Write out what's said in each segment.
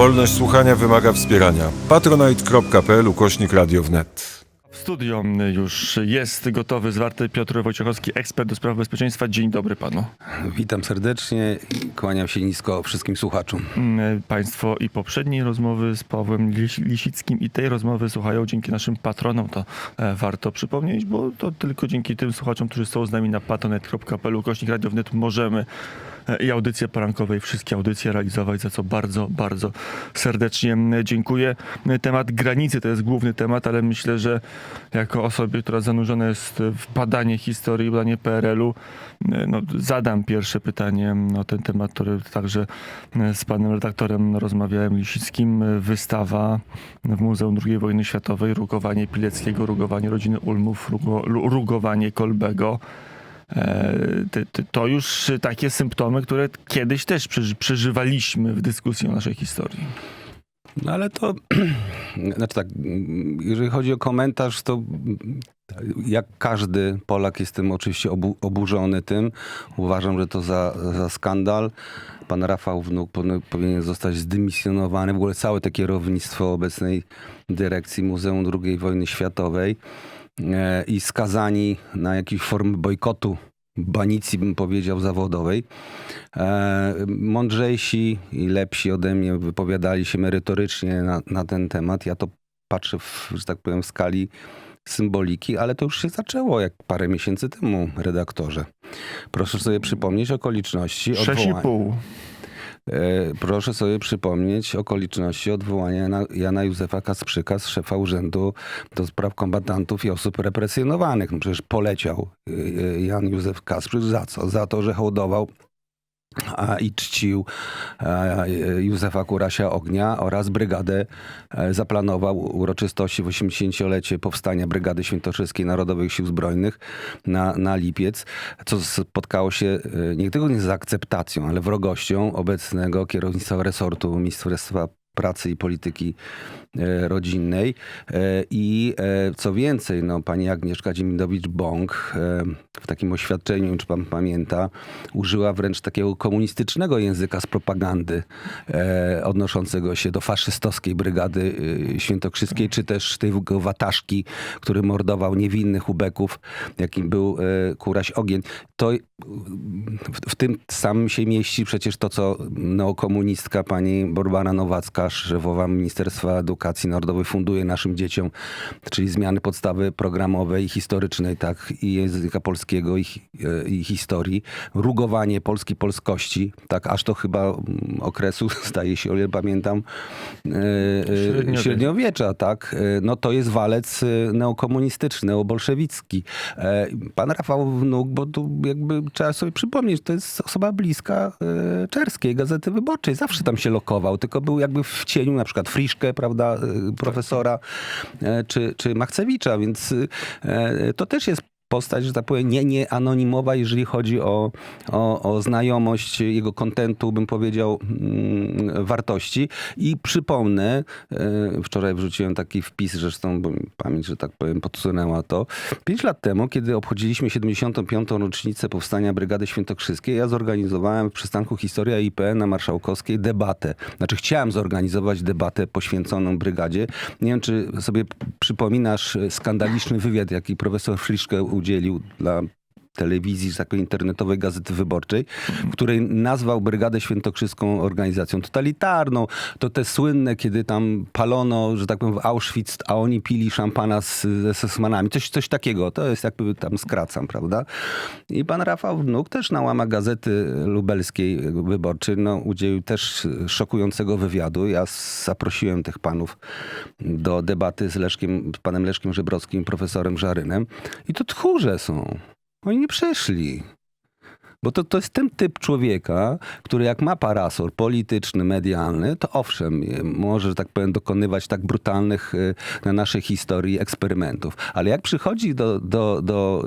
Wolność słuchania wymaga wspierania. patronite.pl ukośnik radio wnet. W studio już jest gotowy, zwarty Piotr Wojciechowski, ekspert do spraw bezpieczeństwa. Dzień dobry panu. Witam serdecznie i kłaniam się nisko wszystkim słuchaczom. Mm, Państwo i poprzedniej rozmowy z Pawłem Lis- Lisickim i tej rozmowy słuchają dzięki naszym patronom. To e, warto przypomnieć, bo to tylko dzięki tym słuchaczom, którzy są z nami na patonet.pl ukośnik Radio Wnet możemy i audycje porankowe i wszystkie audycje realizować, za co bardzo, bardzo serdecznie dziękuję. Temat granicy to jest główny temat, ale myślę, że jako osobie, która zanurzona jest w badanie historii, badanie PRL-u, no, zadam pierwsze pytanie o ten temat, który także z panem redaktorem rozmawiałem Lisickim. Wystawa w Muzeum II Wojny Światowej, rugowanie Pileckiego, rugowanie rodziny Ulmów, rugo, rugowanie Kolbego. E, To już takie symptomy, które kiedyś też przeży- przeżywaliśmy w dyskusji o naszej historii. No ale to, znaczy tak, jeżeli chodzi o komentarz, to jak każdy Polak jestem oczywiście obu, oburzony tym. Uważam, że to za, za skandal. Pan Rafał Wnuk powinien- zostać zdymisjonowany. W ogóle całe to kierownictwo obecnej dyrekcji Muzeum II Wojny Światowej i skazani na jakieś formy bojkotu banicji, bym powiedział, zawodowej. E, mądrzejsi i lepsi ode mnie wypowiadali się merytorycznie na, na ten temat. Ja to patrzę, w, że tak powiem, w skali symboliki, ale to już się zaczęło jak parę miesięcy temu, redaktorze. Proszę sobie przypomnieć okoliczności odwołania. 6,5. E, Proszę sobie przypomnieć okoliczności odwołania Jana, Józefa Kasprzyka z szefa Urzędu do Spraw Kombatantów i Osób Represjonowanych. No przecież poleciał e, e, Jan Józef Kasprzyk za co? Za to, że hołdował i czcił e, Józefa Kurasia Ognia oraz brygadę, e, zaplanował uroczystości w 80-lecie powstania Brygady Świętokrzyskiej Narodowych Sił Zbrojnych na, na lipiec, co spotkało się e, nie tylko nie z akceptacją, ale wrogością obecnego kierownictwa resortu Ministerstwa Pracy i Polityki e, Rodzinnej. E, I e, co więcej, no, pani Agnieszka Dziemidowicz-Bąk w takim oświadczeniu, czy pan pamięta, użyła wręcz takiego komunistycznego języka z propagandy odnoszącego się do faszystowskiej brygady świętokrzyskiej, czy też tej wataszki, który mordował niewinnych ubeków, jakim był Kuraś Ogień. To w, w tym samym się mieści przecież to, co neokomunistka pani Borbana Nowacka, szefowa Ministerstwa Edukacji Narodowej funduje naszym dzieciom, czyli zmiany podstawy programowej, historycznej, tak, i języka polskiego, i, e, i historii, rugowanie Polski polskości, tak, aż to chyba mm, okresu, zdaje się, o ile pamiętam, e, e, Średniowiecza. tak, no to jest walec neokomunistyczny, neobolszewicki. Pan Rafał Wnuk, bo tu jakby trzeba sobie przypomnieć, to jest osoba bliska e, Czerskiej Gazety Wyborczej. Zawsze tam się lokował, tylko był jakby w cieniu na przykład Friszkę, prawda, e, profesora, e, czy, czy Machcewicza, więc to też jest postać, że tak powiem, nie, nie anonimowa, jeżeli chodzi o, o, o znajomość jego kontentu, bym powiedział, mm, wartości. I przypomnę, e, wczoraj wrzuciłem taki wpis, zresztą, pamięć, że tak powiem, podsunęła to. Pięć lat temu, kiedy obchodziliśmy 75. rocznicę powstania Brygady Świętokrzyskiej, ja zorganizowałem w przystanku Historia IPN na Marszałkowskiej debatę. Znaczy chciałem zorganizować debatę poświęconą brygadzie. Nie wiem, czy sobie przypominasz skandaliczny wywiad, jaki profesor Friszke udzielił dla telewizji, tak powiem, internetowej Gazety Wyborczej, w której nazwał Brygadę Świętokrzyską organizacją totalitarną. To te słynne, kiedy tam palono, że tak powiem, w Auschwitz, a oni pili szampana z, SS-manami. Coś, coś takiego. To jest jakby tam skracam, prawda? I pan Rafał Wnuk też na łamach Gazety Lubelskiej Wyborczej no, udzielił też szokującego wywiadu. Ja zaprosiłem tych panów do debaty z Leszkiem, panem Leszkiem Żebrowskim profesorem Żarynem. I to tchórze są. Oni nie przeszli. Bo to, to jest ten typ człowieka, który jak ma parasol polityczny, medialny, to owszem, e, może, że tak powiem, dokonywać tak brutalnych e, na naszej historii eksperymentów. Ale jak przychodzi do, do, do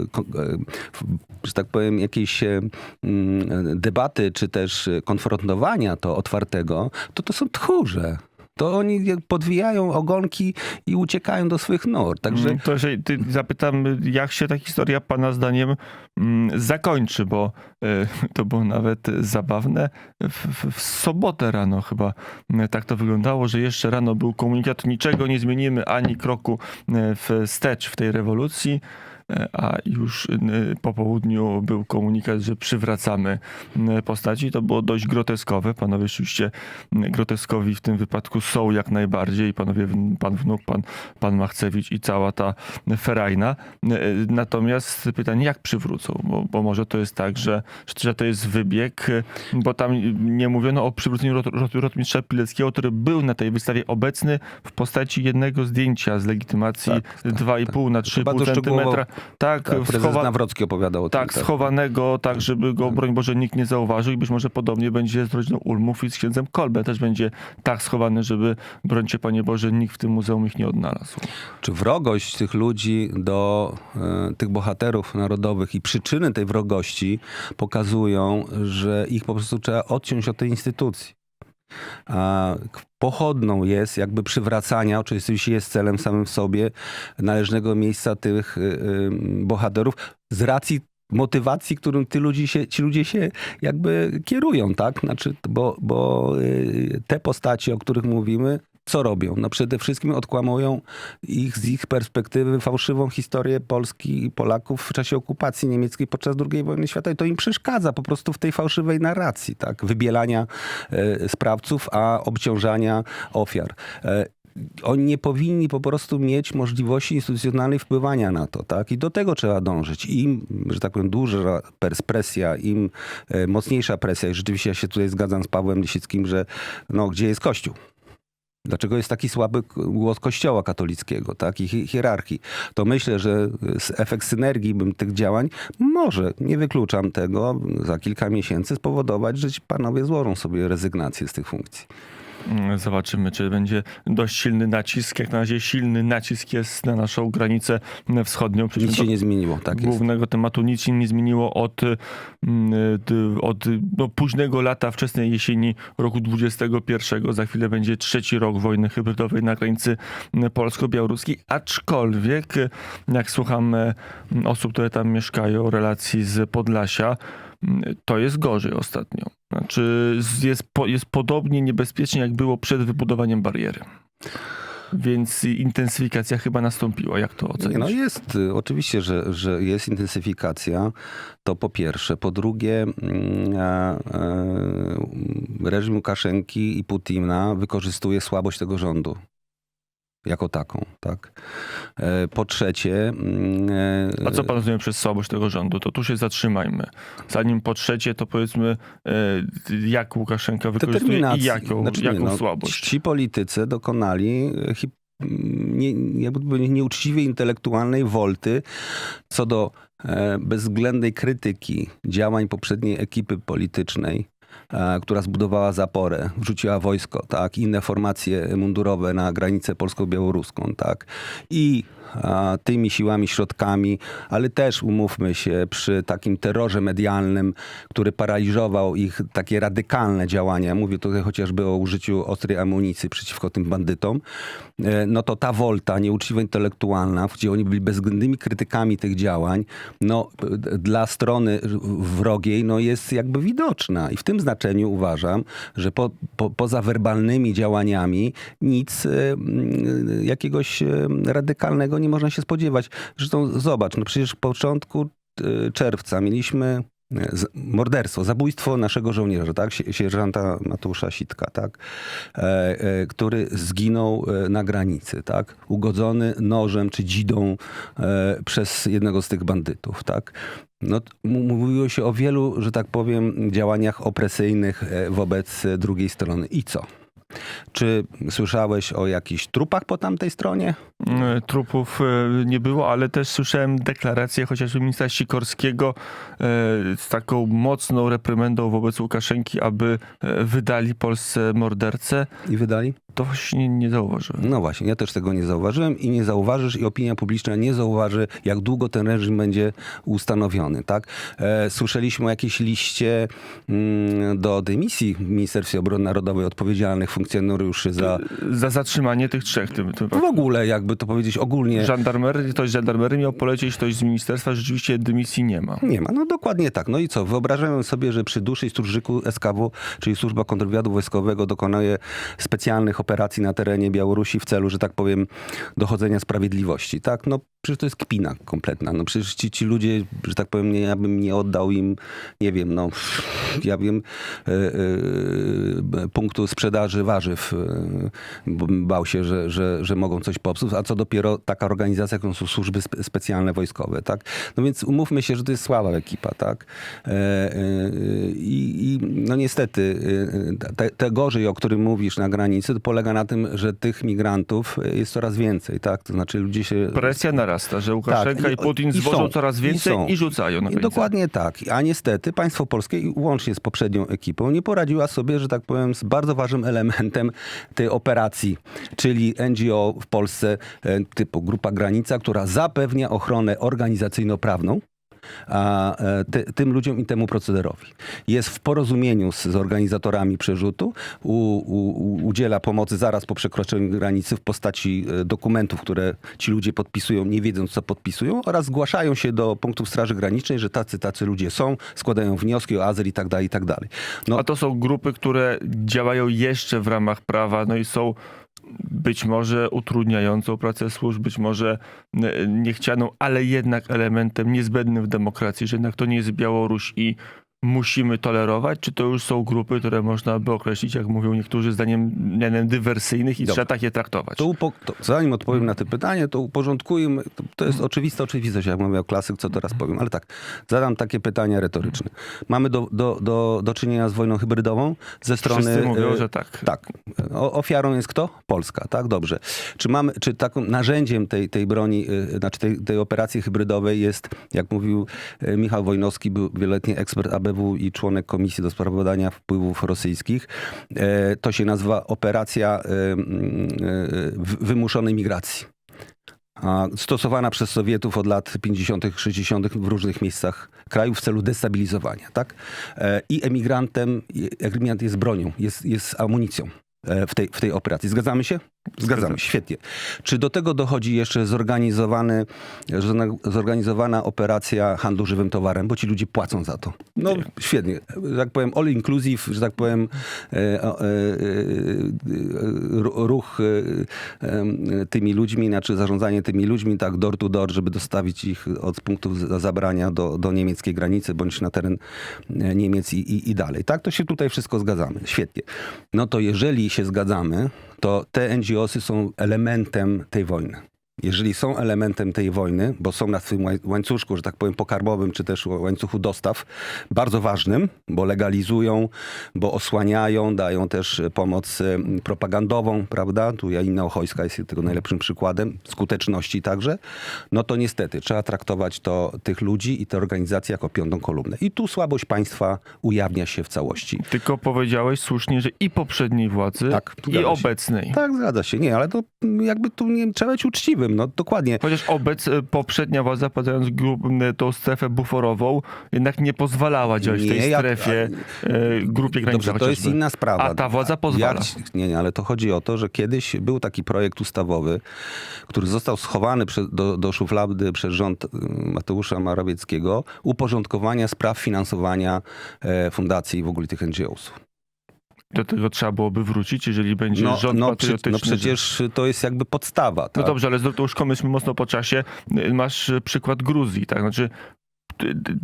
w- że tak powiem, jakiejś mm, debaty, czy też konfrontowania to otwartego, to to są tchórze. To oni podwijają ogonki i uciekają do swych nor. Także Mm, To jeżeli ty zapytam, jak się ta historia pana zdaniem mm, zakończy, bo y, to było nawet zabawne. W, w, sobotę rano chyba y, tak to wyglądało, że jeszcze rano był komunikat, niczego nie zmienimy, ani kroku y, wstecz w tej rewolucji. Y, A już y, po południu był komunikat, że przywracamy y, postaci. To było dość groteskowe. Panowie oczywiście groteskowi w tym wypadku są jak najbardziej. Panowie, pan wnuk, pan, pan Machcewicz i cała ta ferajna. E, Natomiast pytanie, jak przywrócą? Bo, bo może to jest tak, że, że to jest wybieg, e, bo tam nie mówiono o przywróceniu rot, rot, rotmistrza Pileckiego, który był na tej wystawie obecny w postaci jednego zdjęcia z legitymacji Tak, tak, 2,5 na 3,5 Bardzo szczegółowo, centymetra. Tak, tak, prezes schowa- Nawrocki opowiadał o tym. tak, schowanego, tak, żeby go, broń Boże, nikt nie zauważył i być może podobnie będzie z rodziną Ulmów i z księdzem Kolbem też będzie tak schowany, żeby, brońcie Panie Boże, nikt w tym muzeum ich nie odnalazł. czy wrogość tych ludzi do e, tych bohaterów narodowych i przyczyny tej wrogości pokazują, że ich po prostu trzeba odciąć od tej instytucji. Pochodną jest jakby przywracania, oczywiście jest celem samym w sobie, należnego miejsca tych y, y, bohaterów z racji motywacji, którym ty ludzi się, ci ludzie się jakby kierują, tak? Znaczy, bo, bo y, te postacie, o których mówimy, co robią? No przede wszystkim odkłamują ich z ich perspektywy fałszywą historię Polski i Polaków w czasie okupacji niemieckiej podczas II wojny światowej. To im przeszkadza po prostu w tej fałszywej narracji, tak? Wybielania e, sprawców, a obciążania ofiar. E, oni nie powinni po prostu mieć możliwości instytucjonalnej wpływania na to, tak? I do tego trzeba dążyć. Im, że tak powiem, duża presja, im e, mocniejsza presja, i rzeczywiście ja się tutaj zgadzam z Pawłem Lisickim, że no, gdzie jest Kościół? Dlaczego jest taki słaby głos Kościoła katolickiego, tak, i hi- hierarchii? To myślę, że efekt synergii tych działań może, nie wykluczam tego, za kilka miesięcy spowodować, że ci panowie złożą sobie rezygnację z tych funkcji. Mm, Zobaczymy, czy będzie dość silny nacisk. Jak na razie silny nacisk jest na naszą granicę wschodnią. Przecież Nic się nie zmieniło, tak jest. głównego tematu nic się nie zmieniło od, mm, od no, późnego lata, wczesnej jesieni roku 21. Za chwilę będzie trzeci rok wojny hybrydowej na granicy mm, polsko-białoruskiej. Aczkolwiek, jak słucham osób, które tam mieszkają, relacji z Podlasia, to jest gorzej ostatnio. Znaczy jest, po, jest podobnie niebezpiecznie, jak było przed wybudowaniem bariery. Więc intensyfikacja chyba nastąpiła. Jak to ocenić? Nie, no jest, y, oczywiście, że, że jest intensyfikacja, to po pierwsze. Po drugie, mm, e, reżim Łukaszenki i Putina wykorzystuje słabość tego rządu. Jako taką, tak. E, Po trzecie... mm, e, A co pan rozumie przez słabość tego rządu? To tu się zatrzymajmy. Zanim po trzecie, to powiedzmy, e, jak Łukaszenka wykorzystuje i jaką, Znaczy jaką no, słabość. Ci politycy dokonali nie, jakby nieuczciwej intelektualnej wolty co do bezwzględnej krytyki działań poprzedniej ekipy politycznej, która zbudowała zaporę, wrzuciła wojsko, tak, inne formacje mundurowe na granicę polsko-białoruską, tak, i tymi siłami, środkami, ale też umówmy się, przy takim terrorze medialnym, który paraliżował ich takie radykalne działania, mówię tutaj chociażby o użyciu ostrej amunicji przeciwko tym bandytom, e, no to ta wolta nieuczciwa intelektualna, gdzie oni byli bezwzględnymi krytykami tych działań, no d- dla strony wrogiej, no jest jakby widoczna. I w tym znaczeniu uważam, że po, po, poza werbalnymi działaniami nic e, jakiegoś e, radykalnego nie można się spodziewać. Zresztą zobacz, no przecież w początku e, czerwca mieliśmy e, morderstwo, zabójstwo naszego żołnierza, tak? Sie- Sierżanta Mateusza Sitka, tak? E, e, który zginął na granicy, tak? Ugodzony nożem czy dzidą przez jednego z tych bandytów, tak? No, mówiło się o wielu, że tak powiem, działaniach opresyjnych wobec drugiej strony. I co? Czy słyszałeś o jakichś trupach po tamtej stronie? E, Trupów e, nie było, ale też słyszałem deklarację chociażby ministra Sikorskiego e, z taką mocną reprymendą wobec Łukaszenki, aby e, wydali Polsce mordercę. I wydali? To właśnie nie zauważyłem. No właśnie, ja też tego nie zauważyłem i nie zauważysz i opinia publiczna nie zauważy, jak długo ten reżim będzie ustanowiony, tak? E, słyszeliśmy o jakiejś liście mm, do dymisji w Ministerstwie Obrony Narodowej odpowiedzialnych funkcjonariuszy za Za zatrzymanie tych trzech. Tym, tym w ogóle, jakby to powiedzieć, ogólnie Żandarmery, ktoś z żandarmerii miał polecieć, ktoś z ministerstwa, rzeczywiście dymisji nie ma. Nie ma, no dokładnie tak. No i co? Wyobrażają sobie, że przy dłuższej stróżyku SKW, czyli Służba Kontrwywiadu Wojskowego, dokonuje specjalnych operacji na terenie Białorusi w celu, że tak powiem, dochodzenia sprawiedliwości. Tak? No przecież to jest kpina kompletna. No przecież ci, ci ludzie, że tak powiem, nie, ja bym nie oddał im, nie wiem, no ja wiem, e, e, punktu sprzedaży warzyw, bym bał się, że, że, że mogą coś popsuć, a co dopiero taka organizacja, jaką są służby spe- specjalne wojskowe, tak? No więc umówmy się, że to jest słaba ekipa, tak? I, no niestety te, te gorzej, o którym mówisz na granicy, to polega na tym, że tych migrantów jest coraz więcej, tak? To znaczy ludzie się... Presja narasta, że Łukaszenka Tak, i, i- Putin i zwożą są, coraz i więcej są. i, rzucają na I. Dokładnie tak. A niestety państwo polskie, i łącznie z poprzednią ekipą, nie poradziła sobie, że tak powiem, z bardzo ważnym elementem tej operacji, czyli NGO w Polsce e, typu Grupa Granica, która zapewnia ochronę organizacyjno-prawną a, e, ty, tym ludziom i temu procederowi. Jest w porozumieniu z, z organizatorami przerzutu, u, u, udziela pomocy zaraz po przekroczeniu granicy w postaci e, dokumentów, które ci ludzie podpisują, nie wiedząc co podpisują, oraz zgłaszają się do punktów Straży Granicznej, że tacy, tacy ludzie są, składają wnioski o azyl i tak dalej, i tak dalej. No, A to są grupy, które działają jeszcze w ramach prawa, no i są być może utrudniającą pracę służb, być może e, niechcianą, ale jednak elementem niezbędnym w demokracji, że jednak to nie jest Białoruś i musimy tolerować, czy to już są grupy, które można by określić, jak mówią niektórzy, zdaniem mianem dywersyjnych i Dobra. trzeba takie traktować. To, upo- to zanim odpowiem na to pytanie, to uporządkujmy. To, to jest oczywista oczywistość, jak mówił klasyk, co teraz powiem. Ale tak, zadam takie pytania retoryczne. Mamy do, do, do, do czynienia z wojną hybrydową ze strony... Wszyscy mówią, e, że tak. Tak. O, ofiarą jest kto? Polska, tak? Dobrze. Czy mamy, czy takim narzędziem tej, tej broni, y, znaczy tej, tej operacji hybrydowej jest, jak mówił y, Michał Wojnowski, był wieloletni ekspert I członek Komisji do Spraw Badania Wpływów Rosyjskich. E, To się nazywa operacja y, w- wymuszonej migracji. Stosowana przez Sowietów od lat 50., 60. w różnych miejscach kraju w celu destabilizowania. Tak? E, I emigrantem, emigrant jest bronią, jest, jest amunicją e, w tej, w tej operacji. Zgadzamy się? Zgadzamy Zgadzam. świetnie. Czy do tego dochodzi jeszcze zorganizowany, zorganizowana operacja handlu żywym towarem, bo ci ludzie płacą za to? No Nie. świetnie. Że tak powiem all inclusive, że tak powiem e, e, e, ru- ruch e, tymi ludźmi, znaczy zarządzanie tymi ludźmi, tak door to door, żeby dostawić ich od punktów za- zabrania do, do niemieckiej granicy, bądź na teren Niemiec i, i, i dalej. Tak, to się tutaj wszystko zgadzamy. Świetnie. No to jeżeli się zgadzamy, to te NGOsy są elementem tej wojny. Jeżeli są elementem tej wojny, bo są na łań- łańcuszku, że tak powiem, pokarmowym, czy też łańcuchu dostaw, bardzo ważnym, bo legalizują, bo osłaniają, dają też pomoc em, propagandową, prawda? Tu Janina Ochojska jest tego najlepszym przykładem, skuteczności także. No to niestety trzeba traktować to, tych ludzi i te organizacje jako piątą kolumnę. I tu słabość państwa ujawnia się w całości. Tylko powiedziałeś słusznie, że i poprzedniej władzy, Tak, i się. obecnej. Tak, zgadza się. Nie, ale to jakby tu nie trzeba być No dokładnie. Chociaż obec, e, poprzednia władza, podając m, tą strefę buforową, jednak nie pozwalała działać w tej Nie, ja- strefie e, grupie granicznej. To jest inna sprawa. A ta władza pozwala. Jak, nie, nie, ale to chodzi o to, że kiedyś był taki projekt ustawowy, który został schowany prze, do, do szuflady przez rząd y, Mateusza Morawieckiego, uporządkowania spraw finansowania e, fundacji i w ogóle tych NGO-sów. Do tego trzeba byłoby wrócić, jeżeli będzie No, rząd no, patriotyczny. no przecież to jest jakby podstawa. No Tak? dobrze, ale to już kończymy mocno po czasie. Masz przykład Gruzji, tak? Znaczy,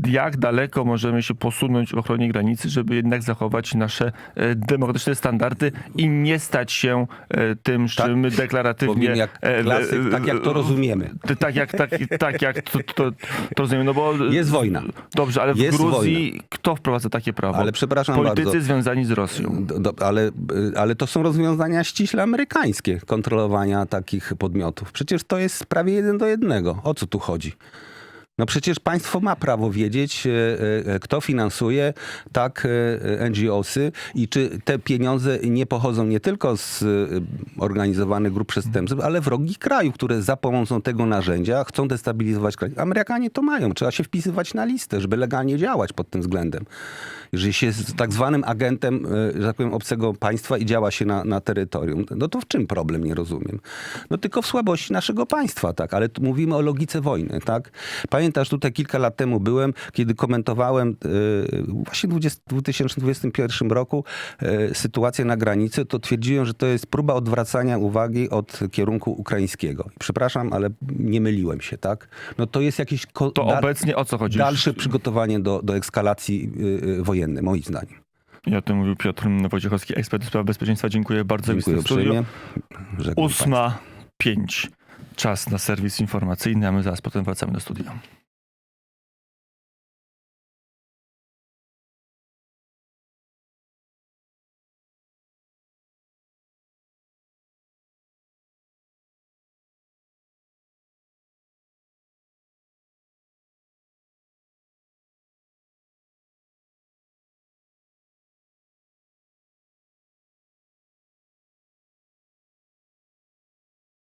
jak daleko możemy się posunąć w ochronie granicy, żeby jednak zachować nasze e, demokratyczne standardy i nie stać się e, tym, Tak. czym deklaratywnie... Powiem jak e, klasyk, tak jak to rozumiemy. Tak jak, tak, tak jak to, to, to rozumiem, no bo... Jest wojna. Dobrze, ale w Jest Gruzji kto wprowadza takie prawo? Ale przepraszam Politycy bardzo. związani z Rosją. Do, do, ale, ale to są rozwiązania ściśle amerykańskie kontrolowania takich podmiotów. Przecież to jest prawie jeden do jednego. O co tu chodzi? No przecież państwo ma prawo wiedzieć, e, e, kto finansuje tak e, NGOsy i czy te pieniądze nie pochodzą nie tylko z organizowanych grup przestępczych, ale wrogich krajów, które za pomocą tego narzędzia chcą destabilizować kraj. Amerykanie to mają. Trzeba się wpisywać na listę, żeby legalnie działać pod tym względem. Jeżeli się jest tak zwanym agentem, e, że tak powiem, obcego państwa i działa się na, na terytorium, no to w czym problem, nie rozumiem. No tylko w słabości naszego państwa, tak, ale tu mówimy o logice wojny, tak. Pamiętasz, tutaj kilka lat temu byłem, kiedy komentowałem e, właśnie w 20, 2021 roku e, sytuację na granicy, to twierdziłem, że to jest próba odwracania uwagi od kierunku ukraińskiego. Przepraszam, ale nie myliłem się, tak. No to jest jakieś... To obecnie o co chodzi? Dalsze przygotowanie do, do eskalacji y, y, wojennej, moim zdaniem. I o tym mówił Piotr Wojciechowski, ekspert spraw bezpieczeństwa. Dziękuję bardzo. Dziękuję uprzejmie. Ósma, pięć. Czas na serwis informacyjny, a my zaraz potem wracamy do studia.